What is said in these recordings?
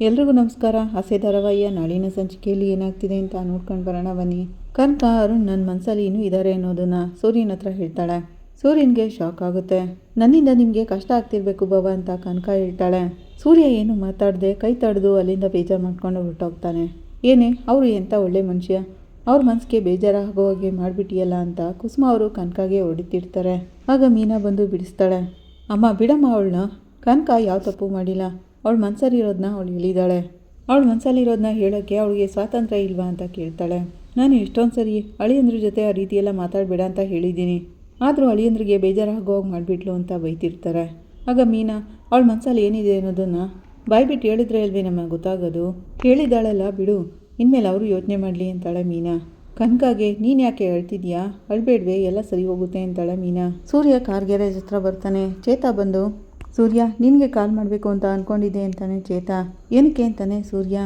ಎಲ್ರಿಗೂ ನಮಸ್ಕಾರ. ಹಸೆ ಧಾರಾವಾಹಿಯ ನಾಳಿನ ಸಂಚಿಕೆಯಲ್ಲಿ ಏನಾಗ್ತಿದೆ ಅಂತ ನೋಡ್ಕೊಂಡು ಬರೋಣ ಬನ್ನಿ. ಕನಕ, ಅರುಣ್ ನನ್ನ ಮನಸ್ಸಲ್ಲಿ ಇನ್ನೂ ಇದ್ದಾರೆ ಅನ್ನೋದನ್ನ ಸೂರ್ಯನ ಹತ್ರ ಹೇಳ್ತಾಳೆ. ಸೂರ್ಯನ್ಗೆ ಶಾಕ್ ಆಗುತ್ತೆ. ನನ್ನಿಂದ ನಿಮಗೆ ಕಷ್ಟ ಆಗ್ತಿರ್ಬೇಕು ಬಾವ ಅಂತ ಕನಕ ಹೇಳ್ತಾಳೆ. ಸೂರ್ಯ ಏನು ಮಾತಾಡದೆ ಕೈ ತಡೆದು ಅಲ್ಲಿಂದ ಬೇಜಾರು ಮಾಡ್ಕೊಂಡು ಹೊರಟೋಗ್ತಾನೆ. ಏನೇ, ಅವರು ಎಂಥ ಒಳ್ಳೆ ಮನುಷ್ಯ? ಅವ್ರ ಮನಸ್ಸಿಗೆ ಬೇಜಾರಾಗೋ ಹಾಗೆ ಮಾಡಿಬಿಟ್ಟಿಯಲ್ಲ ಅಂತ ಕುಸುಮ ಅವರು ಕನಕಾಗೆ ಹೊಡಿತಿರ್ತಾರೆ. ಆಗ ಮೀನಾ ಬಂದು ಬಿಡಿಸ್ತಾಳೆ. ಅಮ್ಮ, ಬಿಡಮ್ಮ ಅವಳನ್ನ. ಕನಕ ಯಾವ ತಪ್ಪು ಮಾಡಿಲ್ಲ. ಅವಳ ಮನಸ್ಸಲ್ಲಿರೋದನ್ನ ಅವಳು ಹೇಳಿದಾಳೆ. ಅವಳ ಮನಸ್ಸಲ್ಲಿರೋದನ್ನ ಹೇಳೋಕ್ಕೆ ಅವಳಿಗೆ ಸ್ವಾತಂತ್ರ್ಯ ಇಲ್ವಾ ಅಂತ ಕೇಳ್ತಾಳೆ. ನಾನು ಎಷ್ಟೊಂದು ಸರಿ ಅಳಿಯಂದ್ರ ಜೊತೆ ಆ ರೀತಿಯೆಲ್ಲ ಮಾತಾಡಬೇಡ ಅಂತ ಹೇಳಿದ್ದೀನಿ. ಆದರೂ ಅಳಿಯಂದ್ರಿಗೆ ಬೇಜಾರಾಗೋ ಹಾಗೆ ಮಾಡಿಬಿಟ್ಲು ಅಂತ ಬೈತಿರ್ತಾರೆ. ಆಗ ಮೀನಾ, ಅವಳ ಮನಸ್ಸಲ್ಲಿ ಏನಿದೆ ಅನ್ನೋದನ್ನು ಬಾಯ್ಬಿಟ್ಟು ಹೇಳಿದ್ರೆ ಅಲ್ವೇ ನಮಗೆ ಗೊತ್ತಾಗೋದು? ಹೇಳಿದಾಳಲ್ಲ, ಬಿಡು. ಇನ್ಮೇಲೆ ಅವರು ಯೋಚನೆ ಮಾಡಲಿ ಅಂತಾಳೆ ಮೀನಾ. ಕನಕಾಗೆ, ನೀನು ಯಾಕೆ ಹೇಳ್ತಿದ್ಯಾ ಅಳ್ಬೇಡ್ವೆ, ಎಲ್ಲ ಸರಿ ಹೋಗುತ್ತೆ ಅಂತಾಳೆ ಮೀನಾ. ಸೂರ್ಯ ಕಾರ್ ಗ್ಯಾರೇಜ್ ಹತ್ರ ಬರ್ತಾನೆ. ಚೇತಾ ಬಂದು ಸೂರ್ಯ, ನಿನಗೆ ಕಾಲ್ ಮಾಡಬೇಕು ಅಂತ ಅಂದ್ಕೊಂಡಿದ್ದೆ ಅಂತಾನೆ ಚೇತಾ. ಏನಕ್ಕೆ ಅಂತಾನೆ ಸೂರ್ಯ?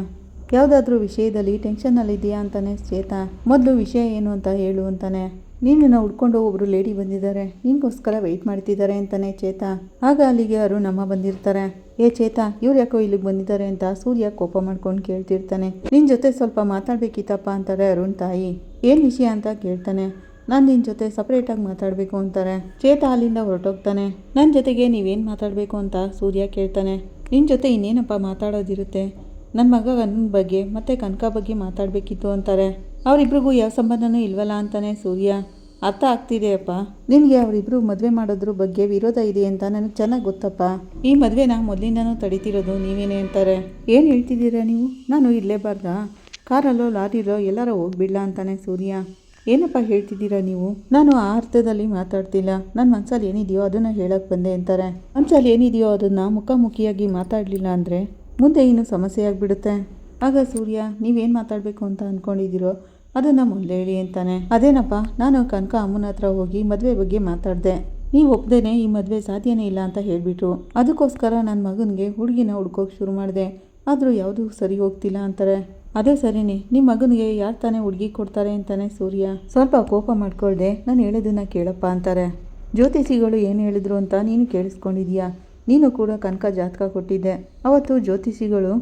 ಯಾವುದಾದ್ರೂ ವಿಷಯದಲ್ಲಿ ಟೆನ್ಷನ್ನಲ್ಲಿದೆಯಾ ಅಂತಾನೆ ಚೇತಾ. ಮೊದಲು ವಿಷಯ ಏನು ಅಂತ ಹೇಳು ಅಂತಾನೆ. ನೀನನ್ನು ಹುಡ್ಕೊಂಡು ಒಬ್ಬರು ಲೇಡಿ ಬಂದಿದ್ದಾರೆ. ನಿನಗೋಸ್ಕರ ವೆಯ್ಟ್ ಮಾಡ್ತಿದ್ದಾರೆ ಅಂತಾನೆ ಚೇತಾ. ಆಗ ಅಲ್ಲಿಗೆ ಅರುಣ್ ಅಮ್ಮ ಬಂದಿರ್ತಾರೆ. ಏ ಚೇತಾ, ಇವ್ರು ಯಾಕೋ ಇಲ್ಲಿಗೆ ಬಂದಿದ್ದಾರೆ ಅಂತ ಸೂರ್ಯ ಕೋಪ ಮಾಡ್ಕೊಂಡು ಕೇಳ್ತಿರ್ತಾನೆ. ನಿನ್ನ ಜೊತೆ ಸ್ವಲ್ಪ ಮಾತಾಡ್ಬೇಕಿತ್ತಪ್ಪ ಅಂತಾರೆ ಅರುಣ್ ತಾಯಿ. ಏನು ವಿಷಯ ಅಂತ ಕೇಳ್ತಾನೆ. ನಾನು ನಿನ್ನ ಜೊತೆ ಸಪ್ರೇಟಾಗಿ ಮಾತಾಡಬೇಕು ಅಂತಾರೆ. ಚೇತ ಅಲ್ಲಿಂದ ಹೊರಟೋಗ್ತಾನೆ. ನನ್ನ ಜೊತೆಗೆ ನೀವೇನು ಮಾತಾಡಬೇಕು ಅಂತ ಸೂರ್ಯ ಕೇಳ್ತಾನೆ. ನಿನ್ನ ಜೊತೆ ಇನ್ನೇನಪ್ಪ ಮಾತಾಡೋದಿರುತ್ತೆ? ನನ್ನ ಮಗ ನನ್ನ ಬಗ್ಗೆ ಮತ್ತು ಕನಕ ಬಗ್ಗೆ ಮಾತಾಡಬೇಕಿತ್ತು ಅಂತಾರೆ. ಅವರಿಬ್ರಿಗೂ ಯಾವ ಸಂಬಂಧನೂ ಇಲ್ವಲ್ಲ ಅಂತಾನೆ ಸೂರ್ಯ. ಅರ್ಥ ಆಗ್ತಿದೆಯಪ್ಪ ನಿನಗೆ ಅವರಿಬ್ರು ಮದುವೆ ಮಾಡೋದ್ರ ಬಗ್ಗೆ ವಿರೋಧ ಇದೆ ಅಂತ ನನಗೆ ಚೆನ್ನಾಗಿ ಗೊತ್ತಪ್ಪ. ಈ ಮದುವೆನ ಮೊದಲಿಂದನೂ ತಡಿತಿರೋದು ನೀವೇನೇ ಅಂತಾರೆ. ಏನು ಹೇಳ್ತಿದ್ದೀರಾ ನೀವು? ನಾನು ಇರಲೇಬಾರ್ದಾ? ಕಾರಲ್ಲೋ ಲಾರಿಲೋ ಎಲ್ಲರೂ ಹೋಗ್ಬಿಡ್ಲ ಅಂತಾನೆ ಸೂರ್ಯ. ಏನಪ್ಪ ಹೇಳ್ತಿದ್ದೀರಾ ನೀವು? ನಾನು ಆ ಅರ್ಥದಲ್ಲಿ ಮಾತಾಡ್ತಿಲ್ಲ. ನನ್ನ ಮನಸ್ಸಲ್ಲಿ ಏನಿದೆಯೋ ಅದನ್ನು ಹೇಳಕ್ಕೆ ಬಂದೆ ಅಂತಾರೆ. ಮನಸ್ಸಲ್ಲಿ ಏನಿದೆಯೋ ಅದನ್ನು ಮುಖಾಮುಖಿಯಾಗಿ ಮಾತಾಡಲಿಲ್ಲ ಅಂದರೆ ಮುಂದೆ ಏನು ಸಮಸ್ಯೆ ಆಗಿಬಿಡುತ್ತೆ. ಆಗ ಸೂರ್ಯ, ನೀವೇನು ಮಾತಾಡಬೇಕು ಅಂತ ಅಂದ್ಕೊಂಡಿದ್ದೀರೋ ಅದನ್ನು ಮುಂದೆ ಹೇಳಿ ಅಂತಾನೆ. ಅದೇನಪ್ಪ, ನಾನು ಕನಕ ಅಮ್ಮನ ಹತ್ರ ಹೋಗಿ ಮದುವೆ ಬಗ್ಗೆ ಮಾತಾಡಿದೆ. ನೀವು ಒಪ್ಪದೇನೆ ಈ ಮದುವೆ ಸಾಧ್ಯನೇ ಇಲ್ಲ ಅಂತ ಹೇಳಿಬಿಟ್ರು. ಅದಕ್ಕೋಸ್ಕರ ನನ್ನ ಮಗನಿಗೆ ಹುಡುಗಿನ ಹುಡ್ಕೋಕೆ ಶುರು ಮಾಡಿದೆ. ಆದರೂ ಯಾವುದೂ ಸರಿ ಹೋಗ್ತಿಲ್ಲ ಅಂತಾರೆ. ಅದೇ ಸರಿನೇ ನಿಮ್ಮ ಮಗನಿಗೆ ಯಾರು ತಾನೇ ಹುಡುಗಿ ಕೊಡ್ತಾರೆ ಅಂತಾನೆ ಸೂರ್ಯ. ಸ್ವಲ್ಪ ಕೋಪ ಮಾಡ್ಕೊಳ್ದೆ, ನಾನು ಹೇಳೋದನ್ನ ಕೇಳಪ್ಪ ಅಂತಾರೆ. ಜ್ಯೋತಿಷಿಗಳು ಏನು ಹೇಳಿದ್ರು ಅಂತ ನೀನು ಕೇಳಿಸ್ಕೊಂಡಿದ್ಯಾ? ನೀನು ಕೂಡ ಕನಕ ಜಾತಕ ಕೊಟ್ಟಿದ್ದೆ. ಅವತ್ತು ಜ್ಯೋತಿಷಿಗಳು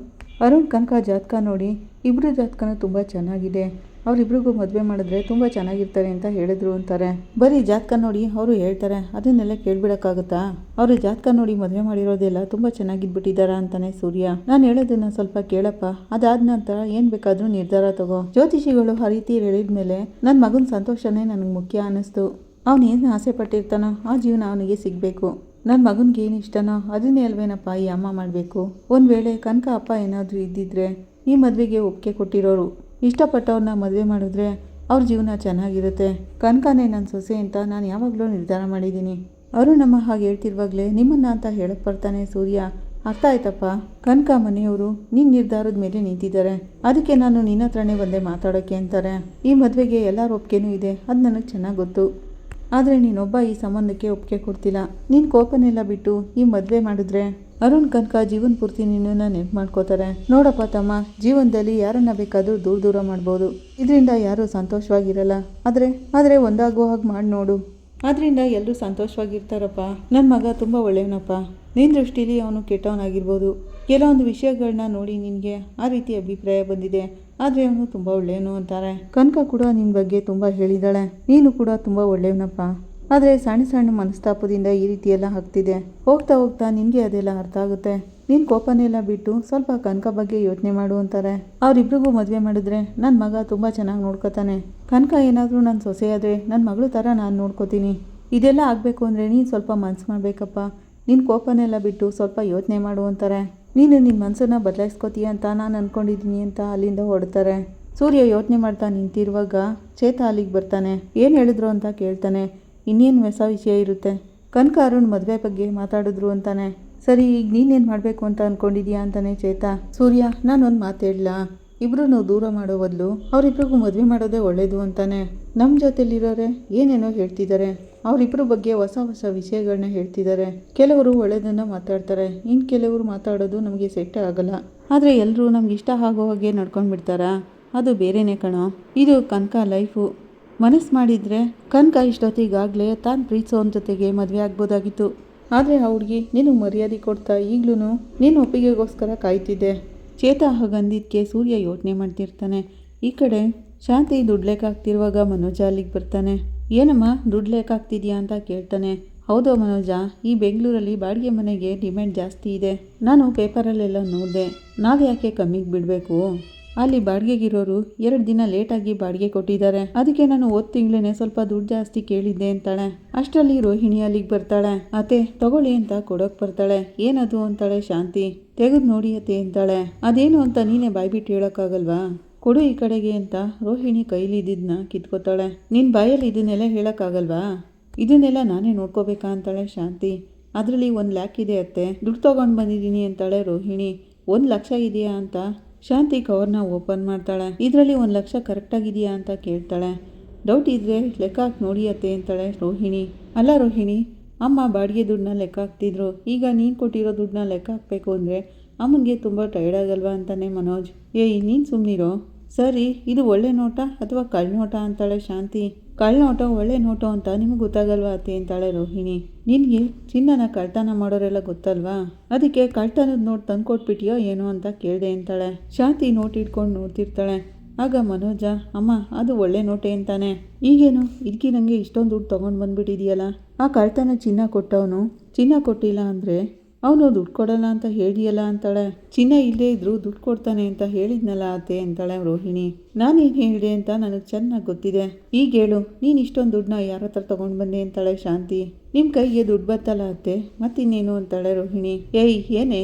ಅರುಣ್ ಕನಕ ಜಾತಕ ನೋಡಿ ಇಬ್ಬರು ಜಾತಕನೂ ತುಂಬ ಚೆನ್ನಾಗಿದೆ. ಅವರಿಬ್ರಿಗೂ ಮದುವೆ ಮಾಡಿದ್ರೆ ತುಂಬ ಚೆನ್ನಾಗಿರ್ತಾರೆ ಅಂತ ಹೇಳಿದ್ರು ಅಂತಾರೆ. ಬರೀ ಜಾತಕ ನೋಡಿ ಅವರು ಹೇಳ್ತಾರೆ, ಅದನ್ನೆಲ್ಲ ಕೇಳ್ಬಿಡಕ್ಕಾಗುತ್ತಾ? ಅವರು ಜಾತಕ ನೋಡಿ ಮದುವೆ ಮಾಡಿರೋದೆಲ್ಲ ತುಂಬ ಚೆನ್ನಾಗಿದ್ಬಿಟ್ಟಿದಾರಾ ಅಂತಾನೆ ಸೂರ್ಯ. ನಾನು ಹೇಳೋದನ್ನ ಸ್ವಲ್ಪ ಕೇಳಪ್ಪ. ಅದಾದ ನಂತರ ಏನು ಬೇಕಾದರೂ ನಿರ್ಧಾರ ತಗೋ. ಜ್ಯೋತಿಷಿಗಳು ಆ ರೀತಿ ಹೇಳಿದ್ಮೇಲೆ ನನ್ನ ಮಗನ ಸಂತೋಷನೇ ನನಗೆ ಮುಖ್ಯ ಅನ್ನಿಸ್ತು. ಅವನು ಏನು ಆಸೆ ಪಟ್ಟಿರ್ತಾನೋ ಆ ಜೀವನ ಅವನಿಗೆ ಸಿಗಬೇಕು. ನನ್ನ ಮಗನಿಗೆ ಏನು ಇಷ್ಟನೋ ಅದನ್ನೇ ಅಲ್ವೇನಪ್ಪ ಈ ಅಮ್ಮ ಮಾಡಬೇಕು? ಒಂದು ವೇಳೆ ಕನಕ ಅಪ್ಪ ಏನಾದರೂ ಇದ್ದಿದ್ರೆ ಈ ಮದುವೆಗೆ ಒಪ್ಪಿಗೆ ಕೊಟ್ಟಿರೋರು. ಇಷ್ಟಪಟ್ಟವ್ರನ್ನ ಮದುವೆ ಮಾಡಿದ್ರೆ ಅವ್ರ ಜೀವನ ಚೆನ್ನಾಗಿರುತ್ತೆ. ಕನಕನೇ ನನ್ನ ಸೊಸೆ ಅಂತ ನಾನು ಯಾವಾಗಲೂ ನಿರ್ಧಾರ ಮಾಡಿದ್ದೀನಿ. ಅವರು ನಮ್ಮ ಹಾಗೆ ಹೇಳ್ತಿರುವಾಗಲೇ ನಿಮ್ಮನ್ನ ಅಂತ ಹೇಳಕ್ಕೆ ಬರ್ತಾನೆ ಸೂರ್ಯ. ಅರ್ಥ ಆಯ್ತಪ್ಪ. ಕನಕ ಮನೆಯವರು ನಿನ್ನ ನಿರ್ಧಾರದ ಮೇಲೆ ನಿಂತಿದ್ದಾರೆ. ಅದಕ್ಕೆ ನಾನು ನಿನ್ನ ಹತ್ರನೇ ಬಂದೆ ಮಾತಾಡೋಕ್ಕೆ ಅಂತಾರೆ. ಈ ಮದುವೆಗೆ ಎಲ್ಲರ ಒಪ್ಪಿಗೆನೂ ಇದೆ. ಅದು ನನಗೆ ಚೆನ್ನಾಗಿ ಗೊತ್ತು. ಆದರೆ ನೀನೊಬ್ಬ ಈ ಸಂಬಂಧಕ್ಕೆ ಒಪ್ಪಿಗೆ ಕೊಡ್ತಿಲ್ಲ. ನಿನ್ನ ಕೋಪನೆಲ್ಲ ಬಿಟ್ಟು ಈ ಮದುವೆ ಮಾಡಿದ್ರೆ ಅರುಣ್ ಕನಕ ಜೀವನ ಪೂರ್ತಿ ನಿನ್ನನ್ನು ನೆನಪು ಮಾಡ್ಕೋತಾರೆ. ನೋಡಪ್ಪ ತಮ್ಮ, ಜೀವನದಲ್ಲಿ ಯಾರನ್ನ ಬೇಕಾದರೂ ದೂರ ದೂರ ಮಾಡ್ಬೋದು. ಇದರಿಂದ ಯಾರೂ ಸಂತೋಷವಾಗಿರಲ್ಲ. ಆದರೆ ಆದರೆ ಒಂದಾಗೋ ಹಾಗೆ ಮಾಡಿ ನೋಡು. ಅದರಿಂದ ಎಲ್ಲರೂ ಸಂತೋಷವಾಗಿರ್ತಾರಪ್ಪ. ನನ್ನ ಮಗ ತುಂಬ ಒಳ್ಳೆಯವನಪ್ಪ. ನಿನ್ನ ದೃಷ್ಟಿಲಿ ಅವನು ಕೆಟ್ಟವನಾಗಿರ್ಬೋದು. ಕೆಲವೊಂದು ವಿಷಯಗಳನ್ನ ನೋಡಿ ನಿನಗೆ ಆ ರೀತಿ ಅಭಿಪ್ರಾಯ ಬಂದಿದೆ. ಆದರೆ ಅವನು ತುಂಬ ಒಳ್ಳೆಯವನು ಅಂತಾರೆ. ಕನಕ ಕೂಡ ನಿನ್ನ ಬಗ್ಗೆ ತುಂಬ ಹೇಳಿದ್ದಾಳೆ. ನೀನು ಕೂಡ ತುಂಬ ಒಳ್ಳೆಯವನಪ್ಪ. ಆದರೆ ಸಣ್ಣ ಸಣ್ಣ ಮನಸ್ತಾಪದಿಂದ ಈ ರೀತಿಯೆಲ್ಲ ಆಗ್ತಿದೆ. ಹೋಗ್ತಾ ಹೋಗ್ತಾ ನಿನಗೆ ಅದೆಲ್ಲ ಅರ್ಥ ಆಗುತ್ತೆ. ನಿನ್ನ ಕೋಪನೆಲ್ಲ ಬಿಟ್ಟು ಸ್ವಲ್ಪ ಕನಕ ಬಗ್ಗೆ ಯೋಚನೆ ಮಾಡು ಅಂತಾರೆ. ಅವರಿಬ್ರಿಗೂ ಮದುವೆ ಮಾಡಿದ್ರೆ ನನ್ನ ಮಗ ತುಂಬ ಚೆನ್ನಾಗಿ ನೋಡ್ಕೋತಾನೆ. ಕನಕ ಏನಾದರೂ ನನ್ನ ಆದರೆ ನನ್ನ ಮಗಳು ಥರ ನಾನು ನೋಡ್ಕೋತೀನಿ. ಇದೆಲ್ಲ ಆಗಬೇಕು ಅಂದರೆ ನೀನು ಸ್ವಲ್ಪ ಮನಸ್ಸು ಮಾಡಬೇಕಪ್ಪ. ನಿನ್ನ ಕೋಪನೆಲ್ಲ ಬಿಟ್ಟು ಸ್ವಲ್ಪ ಯೋಚನೆ ಮಾಡು ಅಂತಾರೆ. ನೀನು ನಿನ್ನ ಮನಸ್ಸನ್ನು ಬದಲಾಯಿಸ್ಕೋತೀಯ ಅಂತ ನಾನು ಅಂದ್ಕೊಂಡಿದ್ದೀನಿ ಅಂತ ಅಲ್ಲಿಂದ ಹೊಡ್ತಾರೆ ಸೂರ್ಯ ಯೋಚನೆ ಮಾಡ್ತಾ ನಿಂತಿರುವಾಗ ಚೇತ ಅಲ್ಲಿಗೆ ಬರ್ತಾನೆ. ಏನು ಹೇಳಿದ್ರು ಅಂತ ಕೇಳ್ತಾನೆ. ಇನ್ನೇನು ಹೊಸ ವಿಷಯ ಇರುತ್ತೆ? ಕನಕ ಅರುಣ್ ಮದುವೆ ಬಗ್ಗೆ ಮಾತಾಡಿದ್ರು ಅಂತಾನೆ. ಸರಿ, ಈಗ ನೀನೇನು ಮಾಡಬೇಕು ಅಂತ ಅಂದ್ಕೊಂಡಿದ್ಯಾ ಅಂತಾನೆ ಚೇತ. ಸೂರ್ಯ, ನಾನೊಂದು ಮಾತು ಹೇಳಲಾ? ನಾವು ದೂರ ಮಾಡೋ ಬದಲು ಅವರಿಬ್ರಿಗೂ ಮದುವೆ ಮಾಡೋದೇ ಒಳ್ಳೇದು ಅಂತಾನೆ. ನಮ್ಮ ಜೊತೆಲಿರೋರೆ ಏನೇನೋ ಹೇಳ್ತಿದ್ದಾರೆ ಅವರಿಬ್ಬರ ಬಗ್ಗೆ ಹೊಸ ಹೊಸ ವಿಷಯಗಳನ್ನ ಹೇಳ್ತಿದ್ದಾರೆ ಕೆಲವರು ಒಳ್ಳೆಯದನ್ನು ಮಾತಾಡ್ತಾರೆ. ಇನ್ನು ಕೆಲವರು ಮಾತಾಡೋದು ನಮಗೆ ಸೆಟ್ ಆಗಲ್ಲ. ಆದರೆ ಎಲ್ಲರೂ ನಮ್ಗೆ ಇಷ್ಟ ಆಗೋ ಹಾಗೆ ನಡ್ಕೊಂಡು ಬಿಡ್ತಾರಾ ಅದು ಬೇರೆನೇ ಕಣೋ. ಇದು ಕನಕ ಲೈಫು. ಮನಸ್ಸು ಮಾಡಿದರೆ ಕನಕ ಇಷ್ಟೊತ್ತಿಗಾಗಲೇ ತಾನು ಪ್ರೀತಿಸೋನ್ ಜೊತೆಗೆ ಮದುವೆ ಆಗ್ಬೋದಾಗಿತ್ತು. ಆದರೆ ಆ ಹುಡುಗಿ ನೀನು ಮರ್ಯಾದೆ ಕೊಡ್ತಾ ಈಗ್ಲೂ ನೀನು ಒಪ್ಪಿಗೆಗೋಸ್ಕರ ಕಾಯ್ತಿದ್ದೆ. ಚೇತ ಹಾಗಂದಿದ್ದಕ್ಕೆ ಸೂರ್ಯ ಯೋಚನೆ ಮಾಡ್ತಿರ್ತಾನೆ. ಈ ಕಡೆ ಶಾಂತಿ ಹಾಕ್ತಿರುವಾಗ ಮನೋಜ ಅಲ್ಲಿಗೆ ಬರ್ತಾನೆ. ಏನಮ್ಮ ದುಡ್ಡು ಅಂತ ಕೇಳ್ತಾನೆ. ಹೌದು ಮನೋಜ, ಈ ಬೆಂಗಳೂರಲ್ಲಿ ಬಾಡಿಗೆ ಮನೆಗೆ ಡಿಮ್ಯಾಂಡ್ ಜಾಸ್ತಿ ಇದೆ. ನಾನು ಪೇಪರಲ್ಲೆಲ್ಲ ನೋಡಿದೆ. ನಾವು ಯಾಕೆ ಕಮ್ಮಿಗೆ ಬಿಡಬೇಕು? ಅಲ್ಲಿ ಬಾಡಿಗೆಗಿರೋರು ಎರಡು ದಿನ ಲೇಟಾಗಿ ಬಾಡಿಗೆ ಕೊಟ್ಟಿದ್ದಾರೆ. ಅದಕ್ಕೆ ನಾನು ಹೋದ ತಿಂಗಳೇನೆ ಸ್ವಲ್ಪ ದುಡ್ಡು ಜಾಸ್ತಿ ಕೇಳಿದ್ದೆ ಅಂತಾಳೆ. ಅಷ್ಟರಲ್ಲಿ ರೋಹಿಣಿ ಅಲ್ಲಿಗೆ ಬರ್ತಾಳೆ. ಅತ್ತೆ, ತಗೊಳ್ಳಿ ಅಂತ ಕೊಡೋಕ್ ಬರ್ತಾಳೆ. ಏನದು? ಅಂತಾಳೆ ಶಾಂತಿ. ತೆಗೆದು ನೋಡಿ ಅತ್ತೆ, ಅಂತಾಳೆ. ಅದೇನು ಅಂತ ನೀನೇ ಬಾಯ್ಬಿಟ್ಟು ಹೇಳೋಕ್ಕಾಗಲ್ವಾ? ಕೊಡು ಈ ಕಡೆಗೆ, ಅಂತ ರೋಹಿಣಿ ಕೈಲಿ ಇದ್ದಿದ್ನ ಕಿತ್ಕೋತಾಳೆ. ನಿನ್ನ ಬಾಯಲ್ಲಿ ಇದನ್ನೆಲ್ಲ ಹೇಳೋಕ್ಕಾಗಲ್ವಾ? ಇದನ್ನೆಲ್ಲ ನಾನೇ ನೋಡ್ಕೋಬೇಕಾ? ಅಂತಾಳೆ ಶಾಂತಿ. ಅದರಲ್ಲಿ ಒಂದು ಲ್ಯಾಕ್ ಇದೆ ಅತ್ತೆ. ದುಡ್ಡು ತೊಗೊಂಡು ಬಂದಿದ್ದೀನಿ, ಅಂತಾಳೆ ರೋಹಿಣಿ. ಒಂದು ಲಕ್ಷ ಇದೆಯಾ? ಅಂತ ಶಾಂತಿ ಕವರ್ನ ಓಪನ್ ಮಾಡ್ತಾಳೆ. ಇದರಲ್ಲಿ ಒಂದು ಲಕ್ಷ ಕರೆಕ್ಟಾಗಿದೆಯಾ ಅಂತ ಕೇಳ್ತಾಳೆ. ಡೌಟ್ ಇದ್ದರೆ ಲೆಕ್ಕ ಹಾಕಿ ನೋಡಿ ಅತ್ತೆ ಅಂತಾಳೆ ರೋಹಿಣಿ. ಅಲ್ಲ ರೋಹಿಣಿ, ಅಮ್ಮ ಬಾಡಿಗೆ ದುಡ್ಡನ್ನ ಲೆಕ್ಕ ಹಾಕ್ತಿದ್ರು. ಈಗ ನೀನು ಕೊಟ್ಟಿರೋ ದುಡ್ಡನ್ನ ಲೆಕ್ಕ ಹಾಕಬೇಕು ಅಂದರೆ ಅಮ್ಮನಿಗೆ ತುಂಬ ಟೈರ್ಡ್ ಆಗಲ್ವಾ ಅಂತಾನೆ ಮನೋಜ್. ಏಯ್, ನೀನು ಸುಮ್ಮನಿರೋ ಸರಿ, ಇದು ಒಳ್ಳೆ ನೋಟ ಅಥವಾ ಕಳ್ಳ ನೋಟ ಅಂತಾಳೆ ಶಾಂತಿ? ಕಳ್ಳ ನೋಟ ಒಳ್ಳೆ ನೋಟ ಅಂತ ನಿಮಗೆ ಗೊತ್ತಾಗಲ್ವಾ ಅತ್ತೆ ಅಂತಾಳೆ ರೋಹಿಣಿ. ನಿನಗೆ ಚಿನ್ನನ ಕಳ್ತನ ಮಾಡೋರೆಲ್ಲ ಗೊತ್ತಲ್ವಾ? ಅದಕ್ಕೆ ಕಳ್ತನದ ನೋಟ್ ಕೊಟ್ಬಿಟ್ಟಿಯೋ ಏನೋ ಅಂತ ಕೇಳಿದೆ ಅಂತಾಳೆ. ಶಾಂತಿ ನೋಟ್ ಇಟ್ಕೊಂಡು ನೋಡ್ತಿರ್ತಾಳೆ. ಆಗ ಮನೋಜ, ಅಮ್ಮ, ಅದು ಒಳ್ಳೆ ನೋಟೆ ಅಂತಾನೆ. ಈಗೇನು? ಇದಕ್ಕೆ ನನಗೆ ಇಷ್ಟೊಂದು ದುಡ್ಡು ತೊಗೊಂಡು ಬಂದ್ಬಿಟ್ಟಿದೆಯಲ್ಲ? ಆ ಕಳ್ತನ ಚಿನ್ನ ಕೊಟ್ಟವನು? ಚಿನ್ನ ಕೊಟ್ಟಿಲ್ಲ ಅಂದರೆ? ಅವನು ದುಡ್ಡು ಕೊಡಲ್ಲ ಅಂತ ಹೇಳಿಯಲ್ಲ ಅಂತಾಳೆ. ಚಿನ್ನ ಇಲ್ಲೇ ಇದ್ರು ದುಡ್ಡು ಕೊಡ್ತಾನೆ ಅಂತ ಹೇಳಿದ್ನಲ್ಲ ಅತ್ತೆ ಅಂತಾಳೆ ರೋಹಿಣಿ. ನಾನೇನು ಹೇಳಿದೆ ಅಂತ ನನಗೆ ಚೆನ್ನಾಗಿ ಗೊತ್ತಿದೆ. ಈಗ ಹೇಳು, ನೀನು ಇಷ್ಟೊಂದು ದುಡ್ಡನ್ನ ಯಾರ ಹತ್ರ ತೊಗೊಂಡು ಬಂದೆ ಅಂತಾಳೆ ಶಾಂತಿ. ನಿಮ್ಮ ಕೈಗೆ ದುಡ್ಡು ಬತ್ತಲ್ಲ ಅತ್ತೆ, ಮತ್ತಿನ್ನೇನು ಅಂತಾಳೆ ರೋಹಿಣಿ. ಏಯ್, ಏನೇ?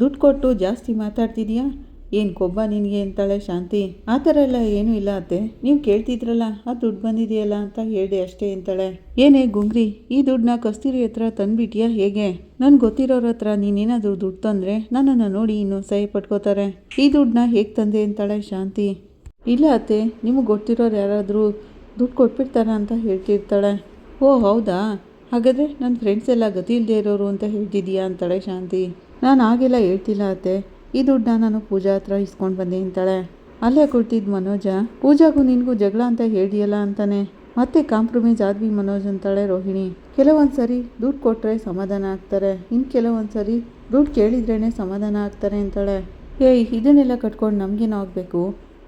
ದುಡ್ಡು ಕೊಟ್ಟು ಜಾಸ್ತಿ ಮಾತಾಡ್ತಿದ್ಯಾ? ಏನು ಕೊಬ್ಬ ನಿನಗೆ ಅಂತಾಳೆ ಶಾಂತಿ? ಆ ಥರ ಎಲ್ಲ ಏನೂ ಇಲ್ಲ ಅತ್ತೆ. ನೀವು ಕೇಳ್ತಿದ್ರಲ್ಲ, ಆ ದುಡ್ಡು ಬಂದಿದೆಯಲ್ಲ ಅಂತ ಹೇಳಿದೆ ಅಷ್ಟೇ ಅಂತಾಳೆ. ಏನೇ ಗುಂಗ್ರಿ, ಈ ದುಡ್ಡನ್ನ ಕಸ್ತೂರಿ ಹತ್ರ ತಂದ್ಬಿಟ್ಟಿಯಾ ಹೇಗೆ? ನನ್ಗೆ ಗೊತ್ತಿರೋರ ಹತ್ರ ನೀನೇನಾದರೂ ದುಡ್ಡು ತಂದರೆ ನನ್ನನ್ನು ನೋಡಿ ಇನ್ನು ಸಹಿ ಪಟ್ಕೋತಾರೆ. ಈ ದುಡ್ಡನ್ನ ಹೇಗೆ ತಂದೆ ಅಂತಾಳೆ ಶಾಂತಿ. ಇಲ್ಲ ಅತ್ತೆ, ನಿಮಗೆ ಗೊತ್ತಿರೋರು ಯಾರಾದರೂ ದುಡ್ಡು ಕೊಟ್ಬಿಡ್ತಾರ ಅಂತ ಹೇಳ್ತಿರ್ತಾಳೆ. ಓ, ಹೌದಾ? ಹಾಗಾದರೆ ನನ್ನ ಫ್ರೆಂಡ್ಸ್ ಎಲ್ಲ ಗತಿ ಇಲ್ಲದೆ ಇರೋರು ಅಂತ ಹೇಳ್ತಿದ್ದೀಯಾ ಅಂತಾಳೆ ಶಾಂತಿ. ನಾನು ಆಗೆಲ್ಲ ಹೇಳ್ತಿಲ್ಲ ಅತ್ತೆ. ಈ ದುಡ್ಡನ್ನ ನಾನು ಪೂಜಾ ಹತ್ರ ಇಸ್ಕೊಂಡು ಬಂದೆ ಅಂತಾಳೆ. ಅಲ್ಲೇ ಕುಳ್ತಿದ್ದು ಮನೋಜ, ಪೂಜಾಗೂ ನಿನಗೂ ಜಗಳ ಅಂತ ಹೇಳಿಯಲ್ಲ ಅಂತಾನೆ. ಮತ್ತೆ ಕಾಂಪ್ರಮೈಸ್ ಆದ್ವಿ ಮನೋಜ್ ಅಂತಾಳೆ ರೋಹಿಣಿ. ಕೆಲವೊಂದು ಸರಿ ದುಡ್ಡು ಕೊಟ್ಟರೆ ಸಮಾಧಾನ ಆಗ್ತಾರೆ. ಇನ್ನು ಕೆಲವೊಂದು ಸರಿ ದುಡ್ಡು ಕೇಳಿದ್ರೇ ಸಮಾಧಾನ ಆಗ್ತಾರೆ ಅಂತಾಳೆ. ಏಯ್, ಇದನ್ನೆಲ್ಲ ಕಟ್ಕೊಂಡು ನಮಗೇನು ಆಗಬೇಕು?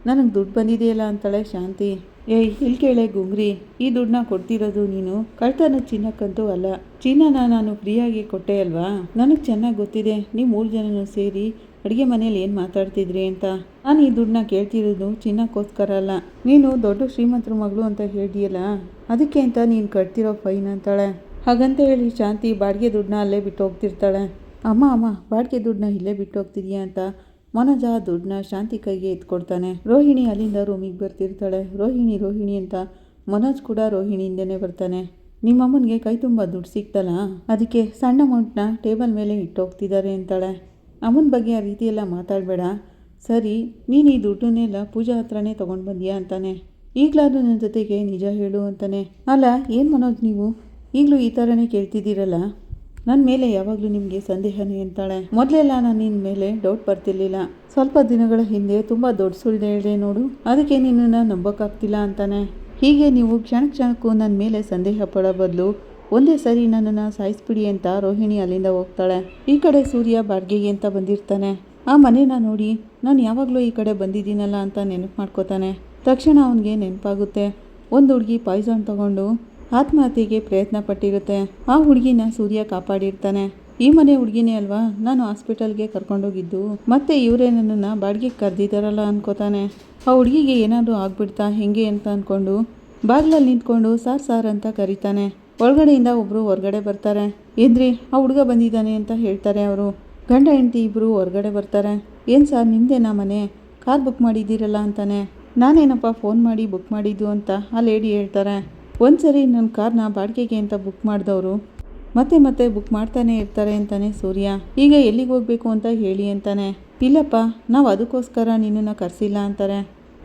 ನನಗೆ ದುಡ್ಡು ಬಂದಿದೆಯಲ್ಲ ಅಂತಾಳೆ ಶಾಂತಿ. ಏಯ್ ಇಲ್ಲಿ ಕೇಳೆ ಗುಂಗ್ರಿ, ಈ ದುಡ್ಡನ್ನ ಕೊಡ್ತಿರೋದು ನೀನು? ಕಳ್ತನ ಚಿನ್ನಕ್ಕಂತೂ ಅಲ್ಲ. ಚಿನ್ನನ ನಾನು ಫ್ರೀಯಾಗಿ ಕೊಟ್ಟೆ ಅಲ್ವಾ? ನನಗೆ ಚೆನ್ನಾಗಿ ಗೊತ್ತಿದೆ. ನೀವು ಮೂರು ಜನನು ಸೇರಿ ಅಡುಗೆ ಮನೇಲಿ ಏನು ಮಾತಾಡ್ತಿದ್ರಿ ಅಂತ. ನಾನು ಈ ದುಡ್ಡನ್ನ ಕೇಳ್ತಿರೋದು ಚಿನ್ನಕ್ಕೋಸ್ಕರ ಅಲ್ಲ. ನೀನು ದೊಡ್ಡ ಶ್ರೀಮಂತರ ಮಗಳು ಅಂತ ಹೇಳಿಯಲ್ಲ ಅದಕ್ಕೆ ಅಂತ ನೀನು ಕಟ್ತಿರೋ ಫೈನ್ ಅಂತಾಳೆ. ಹಾಗಂತ ಹೇಳಿ ಶಾಂತಿ ಬಾಡಿಗೆ ದುಡ್ಡನ್ನ ಅಲ್ಲೇ ಬಿಟ್ಟು ಹೋಗ್ತಿರ್ತಾಳೆ ಅಮ್ಮ ಅಮ್ಮ, ಬಾಡಿಗೆ ದುಡ್ಡನ್ನ ಇಲ್ಲೇ ಬಿಟ್ಟು ಹೋಗ್ತಿದ್ಯಾ ಅಂತ ಮನೋಜ ದುಡ್ಡನ್ನ ಶಾಂತಿ ಕೈಗೆ ಎತ್ಕೊಡ್ತಾನೆ. ರೋಹಿಣಿ ಅಲ್ಲಿಂದ ರೂಮಿಗೆ ಬರ್ತಿರ್ತಾಳೆ. ರೋಹಿಣಿ ರೋಹಿಣಿ ಅಂತ ಮನೋಜ್ ಕೂಡ ರೋಹಿಣಿಯಿಂದನೇ ಬರ್ತಾನೆ. ನಿಮ್ಮಮ್ಮನಿಗೆ ಕೈ ತುಂಬ ದುಡ್ಡು ಸಿಗ್ತಲ್ಲ? ಅದಕ್ಕೆ ಸಣ್ಣ ಅಮೌಂಟ್ನ ಟೇಬಲ್ ಮೇಲೆ ಇಟ್ಟೋಗ್ತಿದ್ದಾರೆ ಅಂತಾಳೆ. ಅಮ್ಮನ ಬಗ್ಗೆ ಆ ರೀತಿ ಎಲ್ಲ ಮಾತಾಡಬೇಡ. ಸರಿ, ನೀನು ಈ ದುಡ್ಡನ್ನೆಲ್ಲ ಪೂಜಾ ಹತ್ರನೇ ತೊಗೊಂಡು ಬಂದ್ಯಾ ಅಂತಾನೆ. ಈಗಲಾದ್ರೂ ನನ್ನ ಜೊತೆಗೆ ನಿಜ ಹೇಳು ಅಂತಾನೆ. ಅಲ್ಲ, ಏನು ಮನೋಜ್ ನೀವು? ಈಗಲೂ ಈ ಥರನೇ ಕೇಳ್ತಿದ್ದೀರಲ್ಲ? ನನ್ನ ಮೇಲೆ ಯಾವಾಗಲೂ ನಿಮಗೆ ಸಂದೇಹನೇ ಅಂತಾಳೆ ಮೊದಲೆಲ್ಲ ನಾನು ನಿನ್ನ ಮೇಲೆ ಡೌಟ್ ಬರ್ತಿರ್ಲಿಲ್ಲ. ಸ್ವಲ್ಪ ದಿನಗಳ ಹಿಂದೆ ತುಂಬ ದೊಡ್ಡ ಸುಳ್ಳು ಹೇಳಿದೆ ನೋಡು. ಅದಕ್ಕೆ ನಿನ್ನನ್ನು ನಂಬೋಕ್ಕಾಗ್ತಿಲ್ಲ ಅಂತಾನೆ. ಹೀಗೆ ನೀವು ಕ್ಷಣ ಕ್ಷಣಕ್ಕೂ ನನ್ನ ಮೇಲೆ ಸಂದೇಹ ಪಡೋ ಬದಲು ಒಂದೇ ಸರಿ ನನ್ನನ್ನು ಸಾಯಿಸ್ಬಿಡಿ ಅಂತ ರೋಹಿಣಿ ಅಲ್ಲಿಂದ ಹೋಗ್ತಾಳೆ. ಈ ಕಡೆ ಸೂರ್ಯ ಬಾಡಿಗೆಗೆ ಅಂತ ಬಂದಿರ್ತಾನೆ. ಆ ಮನೇನ ನೋಡಿ ನಾನು ಯಾವಾಗಲೂ ಈ ಕಡೆ ಬಂದಿದ್ದೀನಲ್ಲ ಅಂತ ನೆನಪು ಮಾಡ್ಕೋತಾನೆ. ತಕ್ಷಣ ಅವನಿಗೆ ನೆನಪಾಗುತ್ತೆ. ಒಂದು ಹುಡುಗಿ ಪಾಯ್ಸನ್ ತಗೊಂಡು ಆತ್ಮಹತ್ಯೆಗೆ ಪ್ರಯತ್ನ ಪಟ್ಟಿರುತ್ತೆ. ಆ ಹುಡುಗಿನ ಸೂರ್ಯ ಕಾಪಾಡಿರ್ತಾನೆ. ಈ ಮನೆ ಹುಡುಗಿನೇ ಅಲ್ವಾ? ನಾನು ಹಾಸ್ಪಿಟಲ್ಗೆ ಕರ್ಕೊಂಡೋಗಿದ್ದು, ಮತ್ತೆ ಇವರೇ ನನ್ನನ್ನು ಬಾಡಿಗೆ ಕರೆದಿದ್ದಾರಲ್ಲ ಅನ್ಕೋತಾನೆ. ಆ ಹುಡುಗಿಗೆ ಏನಾದರೂ ಆಗ್ಬಿಡ್ತಾ ಹೆಂಗೆ ಅಂತ ಅಂದ್ಕೊಂಡು ಬಾಗಿಲಲ್ಲಿ ನಿಂತ್ಕೊಂಡು ಸಾರ್ ಸಾರ್ ಅಂತ ಕರೀತಾನೆ. ಒಳಗಡೆಯಿಂದ ಒಬ್ಬರು ಹೊರಗಡೆ ಬರ್ತಾರೆ. ಏನ್ರಿ, ಆ ಹುಡುಗ ಬಂದಿದ್ದಾನೆ ಅಂತ ಹೇಳ್ತಾರೆ ಅವರು. ಗಂಡ ಹೆಂಡತಿ ಇಬ್ಬರು ಹೊರಗಡೆ ಬರ್ತಾರೆ. ಏನು ಸರ್ ನಿಮ್ಮದೇನಾ ಮನೆ? ಕಾರ್ ಬುಕ್ ಮಾಡಿದ್ದೀರಲ್ಲ ಅಂತಾನೆ. ನಾನೇನಪ್ಪ ಫೋನ್ ಮಾಡಿ ಬುಕ್ ಮಾಡಿದ್ದು ಅಂತ ಆ ಲೇಡಿ ಹೇಳ್ತಾರೆ. ಒಂದು ಸರಿ ನನ್ನ ಕಾರ್ನ ಬಾಡಿಗೆಗೆ ಅಂತ ಬುಕ್ ಮಾಡಿದವರು. ಮತ್ತೆ ಮತ್ತೆ ಬುಕ್ ಮಾಡ್ತಾನೆ ಇರ್ತಾರೆ ಅಂತಾನೆ ಸೂರ್ಯ. ಈಗ ಎಲ್ಲಿಗೆ ಹೋಗಬೇಕು ಅಂತ ಹೇಳಿ ಅಂತಾನೆ. ಇಲ್ಲಪ್ಪ, ನಾವು ಅದಕ್ಕೋಸ್ಕರ ನಿನ್ನನ್ನು ಕರೆಸಿಲ್ಲ ಅಂತಾರೆ.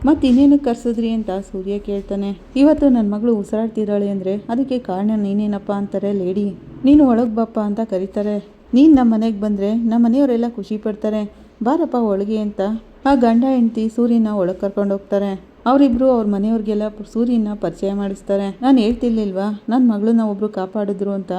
ಮತ್ತೆ ಇನ್ನೇನಕ್ಕೆ ಕರ್ಸಿದ್ರಿ ಅಂತ ಸೂರ್ಯ ಕೇಳ್ತಾನೆ. ಇವತ್ತು ನನ್ನ ಮಗಳು ಉಸಿರಾಡ್ತಿದ್ದಾಳೆ ಅಂದರೆ ಅದಕ್ಕೆ ಕಾರಣ ನೀನೇನಪ್ಪ ಅಂತಾರೆ ಲೇಡಿ. ನೀನು ಒಳಗೆ ಬಪ್ಪ ಅಂತ ಕರೀತಾರೆ. ನೀನು ನಮ್ಮ ಮನೆಗೆ ಬಂದರೆ ನಮ್ಮ ಮನೆಯವರೆಲ್ಲ ಖುಷಿ ಪಡ್ತಾರೆ. ಬಾರಪ್ಪ ಒಳಗೆ ಅಂತ. ಆ ಗಂಡ ಹೆಂಡತಿ ಸೂರ್ಯನ ಒಳಗೆ ಕರ್ಕೊಂಡು ಹೋಗ್ತಾರೆ. ಅವರಿಬ್ರು ಅವ್ರ ಮನೆಯವ್ರಿಗೆಲ್ಲ ಸೂರ್ಯನ ಪರಿಚಯ ಮಾಡಿಸ್ತಾರೆ. ನಾನು ಹೇಳ್ತಿರ್ಲಿಲ್ವಾ? ನನ್ನ ಮಗಳನ್ನ ಒಬ್ರು ಕಾಪಾಡಿದ್ರು ಅಂತ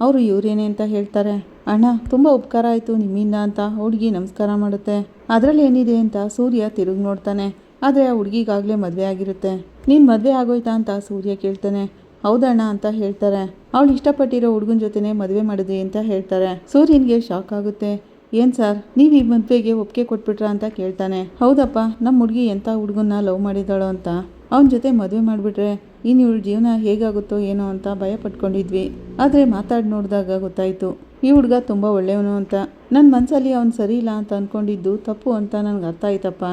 ಅವರು ಇವರೇನೆ ಅಂತ ಹೇಳ್ತಾರೆ. ಅಣ್ಣ, ತುಂಬ ಉಪಕಾರ ಆಯಿತು ನಿಮ್ಮಿಂದ ಅಂತ ಹುಡುಗಿ ನಮಸ್ಕಾರ ಮಾಡುತ್ತೆ. ಅದರಲ್ಲಿ ಏನಿದೆ ಅಂತ ಸೂರ್ಯ ತಿರುಗಿ ನೋಡ್ತಾನೆ. ಆದರೆ ಆ ಹುಡುಗಿಗಾಗಲೇ ಮದುವೆ ಆಗಿರುತ್ತೆ. ನೀನು ಮದುವೆ ಆಗೋಯ್ತಾ ಅಂತ ಸೂರ್ಯ ಕೇಳ್ತಾನೆ. ಹೌದಣ್ಣ ಅಂತ ಹೇಳ್ತಾರೆ. ಅವಳು ಇಷ್ಟಪಟ್ಟಿರೋ ಹುಡುಗನ ಜೊತೆನೇ ಮದುವೆ ಮಾಡಿದ್ವಿ ಅಂತ ಹೇಳ್ತಾರೆ. ಸೂರ್ಯನಿಗೆ ಶಾಕ್ ಆಗುತ್ತೆ. ಏನು ಸರ್? ನೀವು ಈ ಮದುವೆಗೆ ಒಪ್ಪಿಗೆ ಕೊಟ್ಬಿಟ್ರಾ ಅಂತ ಕೇಳ್ತಾನೆ. ಹೌದಪ್ಪ ನಮ್ಮ ಹುಡುಗಿ ಎಂಥ ಹುಡುಗನ್ನ ಲವ್ ಮಾಡಿದ್ದಾಳೋ ಅಂತ. ಅವನ ಜೊತೆ ಮದುವೆ ಮಾಡಿಬಿಟ್ರೆ ಇನ್ನು ಇವಳ ಜೀವನ ಹೇಗಾಗುತ್ತೋ ಏನೋ ಅಂತ ಭಯ ಪಟ್ಕೊಂಡಿದ್ವಿ. ಆದರೆ ಮಾತಾಡಿ ನೋಡಿದಾಗ ಗೊತ್ತಾಯಿತು, ಈ ಹುಡುಗ ತುಂಬ ಒಳ್ಳೆಯವನು ಅಂತ. ನನ್ನ ಮನಸ್ಸಲ್ಲಿ ಅವ್ನು ಸರಿ ಇಲ್ಲ ಅಂತ ಅಂದ್ಕೊಂಡಿದ್ದು ತಪ್ಪು ಅಂತ ನನಗೆ ಅರ್ಥ ಆಯ್ತಪ್ಪ.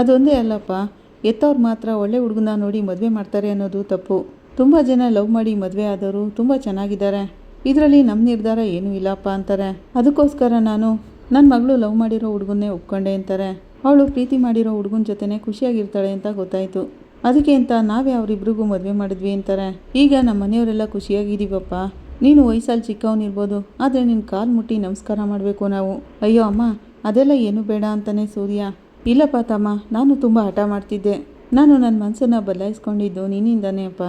ಅದೊಂದೇ ಅಲ್ಲಪ್ಪ ಎತ್ತವ್ರು ಮಾತ್ರ ಒಳ್ಳೆ ಹುಡುಗನ ನೋಡಿ ಮದುವೆ ಮಾಡ್ತಾರೆ ಅನ್ನೋದು ತಪ್ಪು. ತುಂಬ ಜನ ಲವ್ ಮಾಡಿ ಮದುವೆ ಆದವರು ತುಂಬ ಚೆನ್ನಾಗಿದ್ದಾರೆ. ಇದರಲ್ಲಿ ನಮ್ಮ ನಿರ್ಧಾರ ಏನೂ ಇಲ್ಲಪ್ಪ ಅಂತಾರೆ. ಅದಕ್ಕೋಸ್ಕರ ನಾನು ನನ್ನ ಮಗಳು ಲವ್ ಮಾಡಿರೋ ಹುಡುಗನ್ನೇ ಒಪ್ಕೊಂಡೆ ಅಂತಾರೆ. ಅವಳು ಪ್ರೀತಿ ಮಾಡಿರೋ ಹುಡುಗನ ಜೊತೆನೇ ಖುಷಿಯಾಗಿರ್ತಾಳೆ ಅಂತ ಗೊತ್ತಾಯಿತು. ಅದಕ್ಕೆ ಅಂತ ನಾವೇ ಅವರಿಬ್ರಿಗೂ ಮದುವೆ ಮಾಡಿದ್ವಿ ಅಂತಾರೆ. ಈಗ ನಮ್ಮ ಮನೆಯವರೆಲ್ಲ ಖುಷಿಯಾಗಿದ್ದೀವಪ್ಪ. ನೀನು ವಯಸ್ಸಲ್ಲಿ ಚಿಕ್ಕವನಿರ್ಬೋದು ಆದರೆ ನಿನ್ನ ಕಾಲು ಮುಟ್ಟಿ ನಮಸ್ಕಾರ ಮಾಡಬೇಕು ನಾವು. ಅಯ್ಯೋ ಅಮ್ಮ, ಅದೆಲ್ಲ ಏನು ಬೇಡ ಅಂತಾನೆ ಸೂರ್ಯ. ಇಲ್ಲಪ್ಪ ತಮ್ಮ, ನಾನು ತುಂಬ ಹಠ ಮಾಡ್ತಿದ್ದೆ. ನಾನು ನನ್ನ ಮನಸ್ಸನ್ನು ಬದಲಾಯಿಸ್ಕೊಂಡಿದ್ದು ನಿನ್ನಿಂದಾನೇ ಅಪ್ಪ.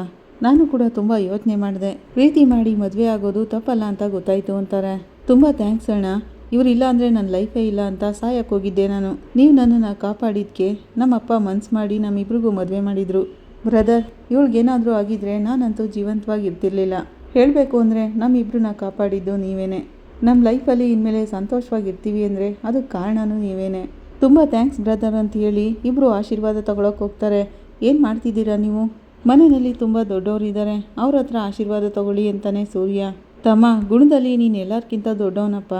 ನಾನು ಕೂಡ ತುಂಬ ಯೋಚನೆ ಮಾಡಿದೆ. ಪ್ರೀತಿ ಮಾಡಿ ಮದುವೆ ಆಗೋದು ತಪ್ಪಲ್ಲ ಅಂತ ಗೊತ್ತಾಯಿತು ಅಂತಾರೆ. ತುಂಬ ಥ್ಯಾಂಕ್ಸ್ ಅಣ್ಣ. ಇವರಿಲ್ಲ ಅಂದರೆ ನನ್ನ ಲೈಫೇ ಇಲ್ಲ ಅಂತ ಸಾಯಕ್ಕೆ ಹೋಗಿದ್ದೆ ನಾನು. ನೀವು ನನ್ನನ್ನು ಕಾಪಾಡಿದ್ಕೆ ನಮ್ಮಪ್ಪ ಮನ್ಸು ಮಾಡಿ ನಮ್ಮಿಬ್ರಿಗೂ ಮದುವೆ ಮಾಡಿದರು. ಬ್ರದರ್ ಇವಳಿಗೇನಾದರೂ ಆಗಿದ್ರೆ ನಾನಂತೂ ಜೀವಂತವಾಗಿ ಇರ್ತಿರ್ಲಿಲ್ಲ ಹೇಳಬೇಕು ಅಂದರೆ ನಮ್ಮಿಬ್ರನ್ನ ಕಾಪಾಡಿದ್ದು ನೀವೇನೆ. ನಮ್ಮ ಲೈಫಲ್ಲಿ ಇನ್ಮೇಲೆ ಸಂತೋಷವಾಗಿರ್ತೀವಿ ಅಂದರೆ ಅದಕ್ಕೆ ಕಾರಣನೂ ನೀವೇನೆ. ತುಂಬ ಥ್ಯಾಂಕ್ಸ್ ಬ್ರದರ್ ಅಂತ ಹೇಳಿ ಇಬ್ಬರು ಆಶೀರ್ವಾದ ತಗೊಳಕ್ಕೆ ಹೋಗ್ತಾರೆ. ಏನು ಮಾಡ್ತಿದ್ದೀರಾ ನೀವು? ಮನೆಯಲ್ಲಿ ತುಂಬ ದೊಡ್ಡವರಿದ್ದಾರೆ ಅವ್ರ ಹತ್ರ ಆಶೀರ್ವಾದ ತಗೊಳ್ಳಿ ಅಂತಾನೆ ಸೂರ್ಯ. ತಮ್ಮ, ಗುಣದಲ್ಲಿ ನೀನು ಎಲ್ಲರಿಗಿಂತ ದೊಡ್ಡವನಪ್ಪ.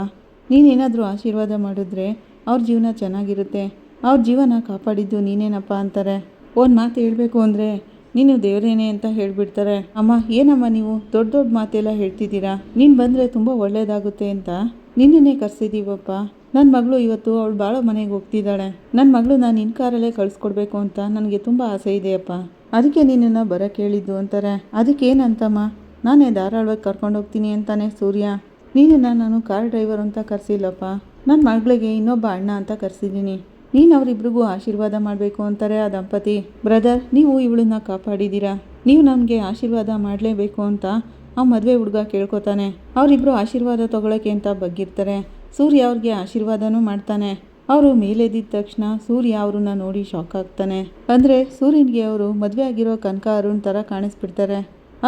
ನೀನೇನಾದರೂ ಆಶೀರ್ವಾದ ಮಾಡಿದ್ರೆ ಅವ್ರ ಜೀವನ ಚೆನ್ನಾಗಿರುತ್ತೆ. ಅವ್ರ ಜೀವನ ಕಾಪಾಡಿದ್ದು ನೀನೇನಪ್ಪ ಅಂತಾರೆ. ಒಂದು ಮಾತು ಹೇಳಬೇಕು ಅಂದರೆ, ನೀನು ದೇವರೇನೆ ಅಂತ ಹೇಳಿಬಿಡ್ತಾರೆ. ಅಮ್ಮ, ಏನಮ್ಮ ನೀವು ದೊಡ್ಡ ದೊಡ್ಡ ಮಾತೆಲ್ಲ ಹೇಳ್ತಿದ್ದೀರಾ? ನೀನು ಬಂದರೆ ತುಂಬ ಒಳ್ಳೆಯದಾಗುತ್ತೆ ಅಂತ ನಿನ್ನನ್ನೇ ಕರೆಸಿದ್ದೀವಪ್ಪ ನನ್ನ ಮಗಳು ಇವತ್ತು ಅವಳು ಭಾಳ ಮನೆಗೆ ಹೋಗ್ತಿದ್ದಾಳೆ. ನನ್ನ ಮಗಳು ನಾನು ನಿನ್ನ ಕಾರಲ್ಲೇ ಕಳಿಸ್ಕೊಡ್ಬೇಕು ಅಂತ ನನಗೆ ತುಂಬ ಆಸೆ ಇದೆಯಪ್ಪ. ಅದಕ್ಕೆ ನಿನ್ನನ್ನು ಬರೋಕ್ಕೆ ಹೇಳಿದ್ದು ಅಂತಾರೆ. ಅದಕ್ಕೇನಂತಮ್ಮ? ನಾನೇ ಧಾರಾಳವಾಗಿ ಕರ್ಕೊಂಡು ಹೋಗ್ತೀನಿ ಅಂತಾನೆ ಸೂರ್ಯ. ನೀನನ್ನು ನಾನು ಕಾರ್ ಡ್ರೈವರ್ ಅಂತ ಕರೆಸಿಲ್ಲಪ್ಪ. ನನ್ನ ಮಗಳಿಗೆ ಇನ್ನೊಬ್ಬ ಅಣ್ಣ ಅಂತ ಕರೆಸಿದ್ದೀನಿ. ನೀನು ಅವರಿಬ್ರಿಗೂ ಆಶೀರ್ವಾದ ಮಾಡಬೇಕು ಅಂತಾರೆ ಆ ದಂಪತಿ. ಬ್ರದರ್, ನೀವು ಇವಳನ್ನ ಕಾಪಾಡಿದ್ದೀರಾ? ನೀವು ನಮಗೆ ಆಶೀರ್ವಾದ ಮಾಡಲೇಬೇಕು ಅಂತ ಆ ಮದುವೆ ಹುಡುಗ ಕೇಳ್ಕೊತಾನೆ. ಅವರಿಬ್ಬರು ಆಶೀರ್ವಾದ ತಗೊಳಕ್ಕೆ ಅಂತ ಬಗ್ಗಿರ್ತಾರೆ. ಸೂರ್ಯ ಅವ್ರಿಗೆ ಆಶೀರ್ವಾದನೂ ಮಾಡ್ತಾನೆ. ಅವರು ಮೇಲೆದ್ದಿದ ತಕ್ಷಣ ಸೂರ್ಯ ಅವ್ರನ್ನ ನೋಡಿ ಶಾಕ್ ಆಗ್ತಾನೆ. ಅಂದರೆ ಸೂರ್ಯನಿಗೆ ಅವರು ಮದುವೆ ಆಗಿರೋ ಕನಕ ಅರುಣ್ ಥರ ಕಾಣಿಸ್ಬಿಡ್ತಾರೆ.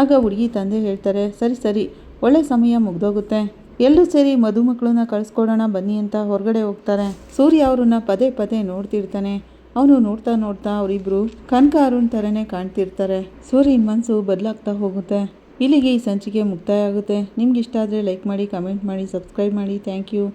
ಆಗ ಹುಡುಗಿ ತಂದೆ ಹೇಳ್ತಾರೆ, ಸರಿ ಸರಿ ಒಳ್ಳೆ ಸಮಯ ಮುಗ್ದೋಗುತ್ತೆ. ಎಲ್ಲರೂ ಸೇರಿ ಮದುಮಕ್ಕಳನ್ನ ಕಳಿಸ್ಕೊಡೋಣ ಬನ್ನಿ ಅಂತ ಹೊರಗಡೆ ಹೋಗ್ತಾರೆ. ಸೂರ್ಯ ಅವ್ರನ್ನ ಪದೇ ಪದೇ ನೋಡ್ತಿರ್ತಾನೆ. ಅವನು ನೋಡ್ತಾ ನೋಡ್ತಾ ಅವರಿಬ್ರು ಕನಕ ಅರುಣ್ ಥರನೇ ಕಾಣ್ತಿರ್ತಾರೆ. ಸೂರ್ಯನ ಮನಸ್ಸು ಬದಲಾಗ್ತಾ ಹೋಗುತ್ತೆ. ಇಲ್ಲಿಗೆ ಈ ಸಂಚಿಕೆ ಮುಕ್ತಾಯ ಆಗುತ್ತೆ. ನಿಮ್ಗೆ ಇಷ್ಟ ಆದರೆ ಲೈಕ್ ಮಾಡಿ, ಕಮೆಂಟ್ ಮಾಡಿ, ಸಬ್ಸ್ಕ್ರೈಬ್ ಮಾಡಿ. Thank you.